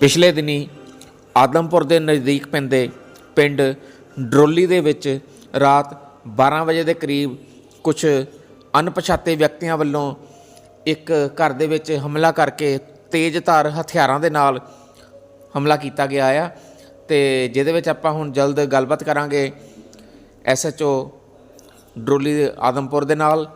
ਪਿਛਲੇ ਦਿਨੀ ਆਦਮਪੁਰ ਦੇ ਨਜ਼ਦੀਕ ਪੈਂਦੇ ਪਿੰਡ ਡਰੋਲੀ ਦੇ ਵਿੱਚ ਰਾਤ 12 ਵਜੇ ਦੇ ਕਰੀਬ ਕੁਝ ਅਣਪਛਾਤੇ ਵਿਅਕਤੀਆਂ ਵੱਲੋਂ ਇੱਕ ਘਰ ਦੇ ਵਿੱਚ ਹਮਲਾ ਕਰਕੇ ਤੇਜ਼ਧਾਰ ਹਥਿਆਰਾਂ ਦੇ ਨਾਲ ਹਮਲਾ ਕੀਤਾ ਗਿਆ ਆ ਤੇ ਜਿਹਦੇ ਵਿੱਚ ਆਪਾਂ ਹੁਣ ਜਲਦ ਗੱਲਬਾਤ ਕਰਾਂਗੇ ਐਸਐਚਓ ਡਰੋਲੀ ਦੇ ਆਦਮਪੁਰ ਦੇ ਨਾਲ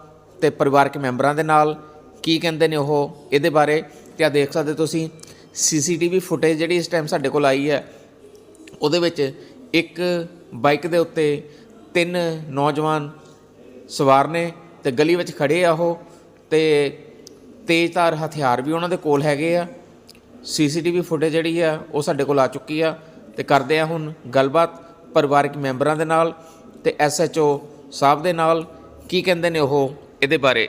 ਤੇ ਪਰਿਵਾਰਕ ਮੈਂਬਰਾਂ ਦੇ ਨਾਲ। ਕੀ ਕਹਿੰਦੇ ਨੇ ਉਹ? ਇਹਦੇ ਬਾਰੇ ਤੇ ਆ ਦੇਖ ਸਕਦੇ ਤੁਸੀਂ। ਸੀਸੀਟੀਵੀ ਫੁਟੇਜ ਜਿਹੜੀ ਇਸ ਟਾਈਮ ਸਾਡੇ ਕੋਲ ਆਈ ਹੈ, ਉਹਦੇ ਵਿੱਚ ਇੱਕ ਬਾਈਕ ਦੇ ਉੱਤੇ ਤਿੰਨ ਨੌਜਵਾਨ ਸਵਾਰ ਨੇ ਤੇ ਗਲੀ ਵਿੱਚ ਖੜੇ ਆ ਉਹ ਤੇ ਤੇਜ਼ਧਾਰ ਹਥਿਆਰ ਵੀ ਉਹਨਾਂ ਦੇ ਕੋਲ ਹੈਗੇ ਆ। ਸੀਸੀਟੀਵੀ ਫੁਟੇਜ ਜਿਹੜੀ ਆ, ਉਹ ਸਾਡੇ ਕੋਲ ਆ ਚੁੱਕੀ ਆ ਤੇ ਕਰਦੇ ਆ ਹੁਣ ਗੱਲਬਾਤ ਪਰਿਵਾਰਕ ਮੈਂਬਰਾਂ ਦੇ ਨਾਲ ਤੇ ਐਸਐਚਓ ਸਾਹਿਬ ਦੇ ਨਾਲ, ਕੀ ਕਹਿੰਦੇ ਨੇ ਉਹ ਇਹਦੇ ਬਾਰੇ?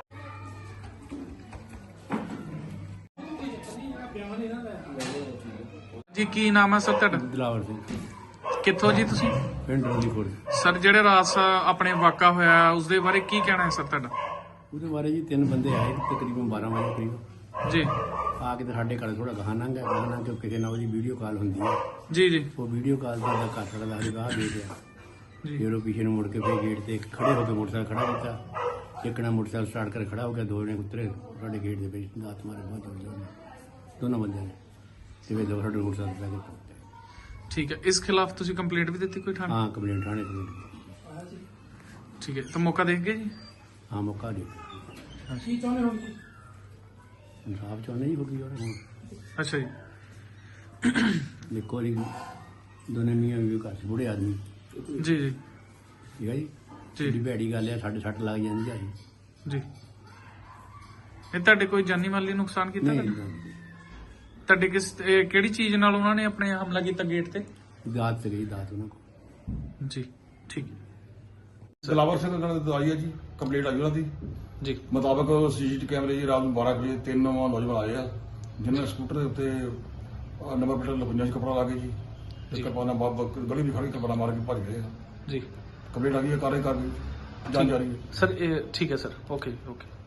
ਜੀ ਕੀ ਨਾਮ ਹੈ ਸਰ ਤੁਹਾਡਾ? ਦਿਲਾਵਰ ਸਿੰਘ। ਕਿੱਥੋਂ ਜੀ ਤੁਸੀਂ? ਪਿੰਡ ਰੋਲੀਪੁਰ। ਸਰ ਜਿਹੜੇ ਰਾਤ ਆਪਣੇ ਵਾਕਾ ਹੋਇਆ ਉਸ ਦੇ ਬਾਰੇ ਕੀ ਕਹਿਣਾ ਹੈ ਸਰ ਤੁਹਾਡਾ? ਉਹਦੇ ਬਾਰੇ ਜੀ ਤਿੰਨ ਬੰਦੇ ਆਏ ਤਕਰੀਬਨ 12 ਵਜੇ ਕਰੀਬ। ਜੀ। ਆ ਕੇ ਤੇ ਸਾਡੇ ਘਰ ਥੋੜਾ ਗਾਣਾ ਹੈ ਗਾਣਾ ਕਿ ਕਿਸੇ ਨਾਲ ਉਹਦੀ ਵੀਡੀਓ ਕਾਲ ਹੁੰਦੀ ਹੈ ਜੀ ਜੀ। ਉਹ ਵੀਡੀਓ ਕਾਲ ਉਹਦਾ ਘਰ ਸਾਡਾ ਦੱਸਦੇ ਬਾਹਰ ਦੇ ਗਿਆ ਜੀ। ਉਹ ਪਿੱਛੇ ਨੂੰ ਮੁੜ ਕੇ ਫੇਰ ਗੇਟ ਤੇ ਖੜੇ ਹੋ ਕੇ ਮੋਟਰਸਾਈਕਲ ਖੜਾ ਕੀਤਾ। ਇੱਕ ਨੇ ਮੋਟਰਸਾਈਕਲ ਸਟਾਰਟ ਕਰ ਖੜਾ ਹੋ ਗਿਆ ਦੋ ਨੇ ਉਤਰੇ ਸਾਡੇ ਗੇਟ ਦੇ ਵਿੱਚ ਦਾਤ ਮਾਰੇ ਬਹੁਤ ਜ਼ੋਰ ਨਾਲ। ਦੋਨੋਂ ਬੰਦਿਆਂ ਨੇ ਤੇ ਵੇ ਦੋ ਸਾਡੇ ਮੋਟਰਸਾਈਕਲ ਲੈ ਕੇ ਠੀਕ ਹੈ ਇਸ ਖਿਲਾਫ ਤੁਸੀਂ ਕੰਪਲੇਂਟ ਵੀ ਦਿੱਤੀ ਕੋਈ ਥਾਣੇ ਹਾਂ ਕੰਪਲੇਂਟ ਆਣੇ ਕੰਪਲੇਂਟ ਠੀਕ ਹੈ ਤਾਂ ਮੌਕਾ ਦੇਖ ਗਏ ਜੀ ਹਾਂ ਮੌਕਾ ਦੇ ਕੀ ਚਾਹੁੰਦੇ ਹੋ ਇਨਸਾਫ ਚਾਹੁੰਦੇ ਹੀ ਹੋਗੀ ਯਾਰ ਹੁਣ ਅੱਛਾ ਜੀ ਦੇਖੋ ਵਾਰੀ ਦੋਨੇ ਮੀਆਂ ਵੀ ਘਰ 'ਚ ਬੁੜੇ ਆਦਮੀ ਜੀ ਜੀ ਠੀਕ ਹੈ ਜੀ ਜੀ ਜਿਹੜੀ ਭੈੜੀ ਗੱਲ ਹੈ ਸਾਡੇ ਸੱਟ ਲੱਗ ਜਾਂਦੀ ਹੈ ਜੀ ਇਹ ਤੁਹਾਡੇ ਕੋਈ ਜਾਨੀ ਮਾਲੀ ਨੁਕਸਾਨ ਕੀਤਾ ਨਹੀਂ ਤੁਹਾਡੇ? ਤੁਹਾਡੇ ਕਿਸ ਇਹ ਕਿਹੜੀ ਚੀਜ਼ ਨਾਲ ਉਹਨਾਂ ਨੇ ਆਪਣੇ ਹਮਲਾ ਕੀਤਾ ਗੇਟ ਤੇ? ਦਾਤ ਤੇ ਗਈ ਦਾਤ ਉਹਨਾਂ ਕੋਲ। ਜੀ ਠੀਕ। ਦਿਲਾਵਰ ਸਿੰਘ ਨਾਲ ਦਵਾਈ ਹੈ ਜੀ ਕੰਪਲੀਟ ਆਈ ਉਹਨਾਂ ਦੀ। ਜੀ। ਮੁਤਾਬਕ ਸੀਸੀਟੀ ਕੈਮਰੇ ਜੀ ਰਾਤ ਨੂੰ 12 ਵਜੇ ਤਿੰਨ ਨੌਜਵਾਨ ਆਏ ਆ ਜਿਨ੍ਹਾਂ ਨੇ ਸਕੂਟਰ ਦੇ ਉੱਤੇ ਅਹ, ਨੰਬਰ ਪਲੇਟ ਲਪੰਜਾਂ 'ਚ ਕੱਪੜਾ ਲਾ ਕੇ ਜੀ। ਤੇ ਕਿਰਪਾਨਾ ਬਾਬ ਗਲੀ ਵੀ ਖੜੀ ਕਿਰਪਾਨਾ ਮਾਰ ਕੇ ਭੱਜ ਗਏ ਆ। ਜੀ। ਕੰਪਲੀਟ ਆ ਗਈ ਹੈ ਕਾਰੇ ਕਰ ਗਈ ਜਾਂਚ ਜਾਰੀ ਹੈ। ਸਰ ਇਹ ਠੀਕ ਹੈ ਸਰ ਓਕੇ ਓਕੇ।